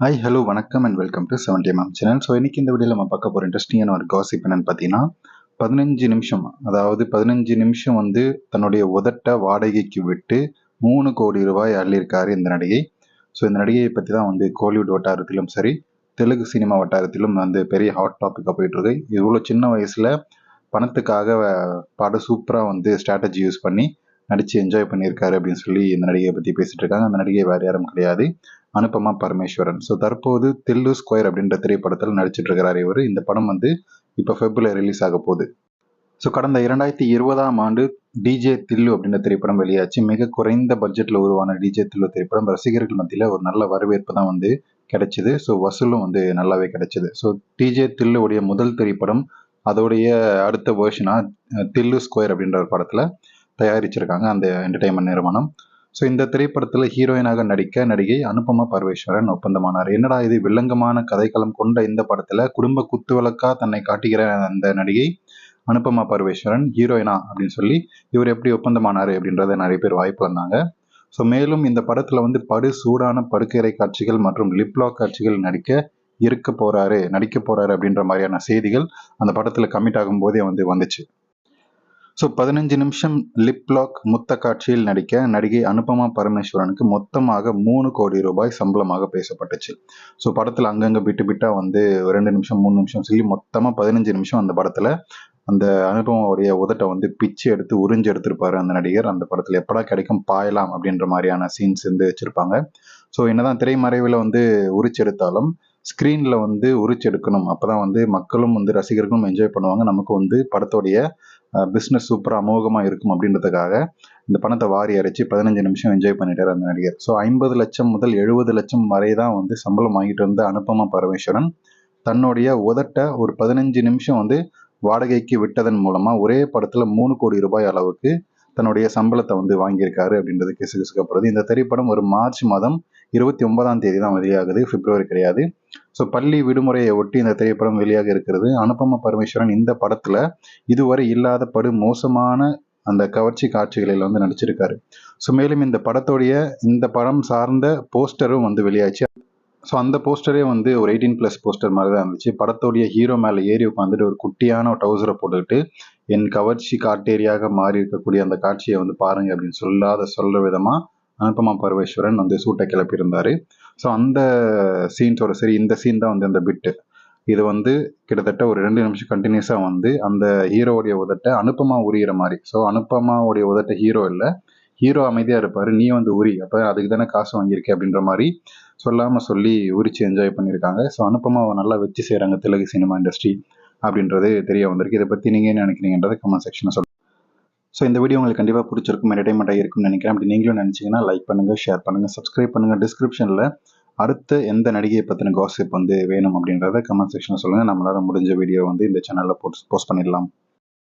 Hi hello வணக்கம் and welcome to seventy ma'am channel so இன்னைக்கு இந்த வீடியோவில் நம்ம பார்க்க போகிற இன்ட்ரெஸ்டிங்கான ஒரு காசிப் என்னன்னு பார்த்தீங்கன்னா பதினஞ்சு நிமிஷம் அதாவது பதினஞ்சு நிமிஷம் வந்து தன்னுடைய உதட்ட வாடகைக்கு விட்டு மூணு கோடி ரூபாய் அள்ளியிருக்காரு இந்த நடிகை. ஸோ இந்த நடிகையை பற்றி தான் வந்து கோலிவுட் வட்டாரத்திலும் சரி தெலுங்கு சினிமா வட்டாரத்திலும் வந்து பெரிய ஹாட் டாப்பிக்காக போயிட்டு இருக்கு இவ்வளோ சின்ன வயசில் பணத்துக்காக பாட சூப்பராக வந்து ஸ்ட்ராட்டஜி யூஸ் பண்ணி நடித்து என்ஜாய் பண்ணியிருக்காரு அப்படின்னு சொல்லி இந்த நடிகையை பற்றி பேசிட்டு இருக்காங்க. அந்த நடிகை வேறு யாரும் கிடையாது. அனுபமா பரமேஸ்வரன். ஸோ தற்போது தில்லு ஸ்கொயர் அப்படின்ற திரைப்படத்தில் நடிச்சிட்டு இருக்கிறார் இவர். இந்த படம் வந்து இப்போ ஃபெப்ரவரி ரிலீஸ் ஆக போகுது. ஸோ கடந்த இரண்டாயிரத்தி இருபதாம் ஆண்டு டிஜே தில்லு அப்படின்ற திரைப்படம் வெளியாச்சு. மிக குறைந்த பட்ஜெட்டில் உருவான டிஜே தில்லு திரைப்படம் ரசிகர்கள் மத்தியில் ஒரு நல்ல வரவேற்பு தான் வந்து கிடைச்சிது. ஸோ வசூலும் வந்து நல்லாவே கிடைச்சிது. ஸோ டிஜே தில்லுவுடைய முதல் திரைப்படம் அதோடைய அடுத்த வேர்ஷனாக தில்லு ஸ்கொயர் அப்படின்ற ஒரு படத்தில் தயாரிச்சிருக்காங்க அந்த என்டர்டைன்மெண்ட் நிறுவனம். ஸோ இந்த திரைப்படத்தில் ஹீரோயினாக நடிக்க நடிகை அனுபமா பரமேஸ்வரன் ஒப்பந்தமானார். என்னடா இது வில்லங்கமான கதைக்களம் கொண்ட இந்த படத்தில் குடும்ப குத்துவிளக்கா தன்னை காட்டுகிற அந்த நடிகை அனுபமா பரமேஸ்வரன் ஹீரோயினா அப்படின்னு சொல்லி இவர் எப்படி ஒப்பந்தமானார் அப்படின்றத நிறைய பேர் வாய்ப்பு வந்தாங்க ஸோ மேலும் இந்த படத்தில் வந்து படு சூடான படுக்கையறை காட்சிகள் மற்றும் லிப்லாக் காட்சிகள் நடிக்க இருக்க போறாரு நடிக்க போறாரு அப்படின்ற மாதிரியான செய்திகள் அந்த படத்தில் கமிட் ஆகும் போதே வந்து வந்துச்சு. ஸோ பதினஞ்சு நிமிஷம் லிப் லாக் முத்த காட்சியில் நடிக்க நடிகை அனுபமா பரமேஸ்வரனுக்கு மொத்தமாக மூணு கோடி ரூபாய் சம்பளமாக பேசப்பட்டுச்சு. ஸோ படத்தில் அங்கங்கே பிட்டு விட்டால் வந்து ரெண்டு நிமிஷம் மூணு நிமிஷம் சொல்லி மொத்தமாக பதினஞ்சு நிமிஷம் அந்த படத்தில் அந்த அனுபவமுடைய உதட்டை வந்து பிச்சு எடுத்து உறிஞ்சு எடுத்திருப்பாரு அந்த நடிகர். அந்த படத்தில் எப்படா கிடைக்கும் பாயலாம் அப்படின்ற மாதிரியான சீன்ஸ் வந்து வச்சுருப்பாங்க. ஸோ என்னதான் திரைமறைவில் வந்து உரிச்செடுத்தாலும் ஸ்க்ரீனில் வந்து உரிச்செடுக்கணும் அப்போ தான் வந்து மக்களும் வந்து ரசிகர்களும் என்ஜாய் பண்ணுவாங்க. நமக்கு வந்து படத்தோடைய பிஸ்னஸ் சூப்பராக அமோகமாக இருக்கும் அப்படின்றதுக்காக இந்த பணத்தை வாரி அரைச்சி பதினஞ்சு நிமிஷம் என்ஜாய் பண்ணிட்டார் அந்த நடிகர். ஸோ ஐம்பது லட்சம் முதல் எழுபது லட்சம் வரை தான் வந்து சம்பளம் வாங்கிட்டு வந்து அனுபமா பரமேஸ்வரன் தன்னுடைய உதட்ட ஒரு பதினஞ்சு நிமிஷம் வந்து வாடகைக்கு விட்டதன் மூலமாக ஒரே படத்தில் மூணு கோடி ரூபாய் அளவுக்கு தன்னுடைய சம்பளத்தை வந்து வாங்கியிருக்காரு அப்படின்றது கிசுகிசுக்கப்படுது இந்த திரைப்படம் ஒரு மார்ச் மாதம் இருபத்தி ஒன்பதாம் தேதி தான் வெளியாகுது. பிப்ரவரி கிடையாது. ஸோ பள்ளி விடுமுறையை ஒட்டி இந்த திரைப்படம் வெளியாக இருக்கிறது. அனுபம பரமேஸ்வரன் இந்த படத்தில் இதுவரை இல்லாத படு மோசமான அந்த கவர்ச்சி காட்சிகளில் வந்து நடிச்சிருக்காரு. ஸோ மேலும் இந்த படத்துடைய இந்த படம் சார்ந்த போஸ்டரும் வந்து வெளியாச்சு. ஸோ அந்த போஸ்டரே வந்து ஒரு எயிட்டீன் ப்ளஸ் போஸ்டர் மாதிரி தான் இருந்துச்சு. படத்தோடைய ஹீரோ மேலே ஏறி உட்காந்துட்டு ஒரு குட்டியான ஒரு டவுசரை போட்டுக்கிட்டு என் கவர்ச்சி காட்டேரியாக மாறி இருக்கக்கூடிய அந்த காட்சியை வந்து பாருங்க அப்படின்னு சொல்லாத சொல்ற விதமாக அனுபமா பரமேஸ்வரன் வந்து சூட்டை கிளப்பியிருந்தாரு. ஸோ அந்த சீன்ஸோட சரி இந்த சீன் தான் வந்து அந்த பிட்டு இது வந்து கிட்டத்தட்ட ஒரு ரெண்டு நிமிஷம் கண்டினியூஸாக வந்து அந்த ஹீரோவுடைய உதட்டை அனுப்பமா உரியிற மாதிரி. ஸோ அனுப்பமாவுடைய உதட்ட ஹீரோ இல்லை. ஹீரோ அமைதியாக இருப்பார். நீ வந்து உரி. அப்போ அதுக்கு தானே காசு வாங்கியிருக்கே அப்படின்ற மாதிரி சொல்லாமல் சொல்லி உரிச்சு என்ஜாய் பண்ணியிருக்காங்க. ஸோ அனுப்பமாவை நல்லா வச்சு செய்கிறாங்க தெலுங்கு சினிமா இண்டஸ்ட்ரி அப்படின்றது தெரிய வந்திருக்கு. இதை பற்றி நீங்கள் என்ன நினைக்கிறீங்கன்றதை கமெண்ட் செக்ஷனில் சொல்லுங்கள் ஸோ இந்த வீடியோ உங்களுக்கு கண்டிப்பாக பிடிச்சிருக்கும் என்டர்டைன்மெண்ட்டாக இருக்கும்னு நினைக்கிறேன். அப்படி நீங்களும் நினச்சிங்கன்னா லைக் பண்ணுங்கள் ஷேர் பண்ணுங்கள் சப்ஸ்கிரைப் பண்ணுங்கள் டிஸ்கிரிப்ஷனில் அடுத்த எந்த நடிகையை பற்றின காசிப் வந்து வேணும் அப்படின்றத கமெண்ட் செக்ஷனில் சொல்லுங்கள் நம்மளால் முடிஞ்ச வீடியோ வந்து இந்த சேனலில் போஸ்ட் போஸ்ட் பண்ணிடலாம்.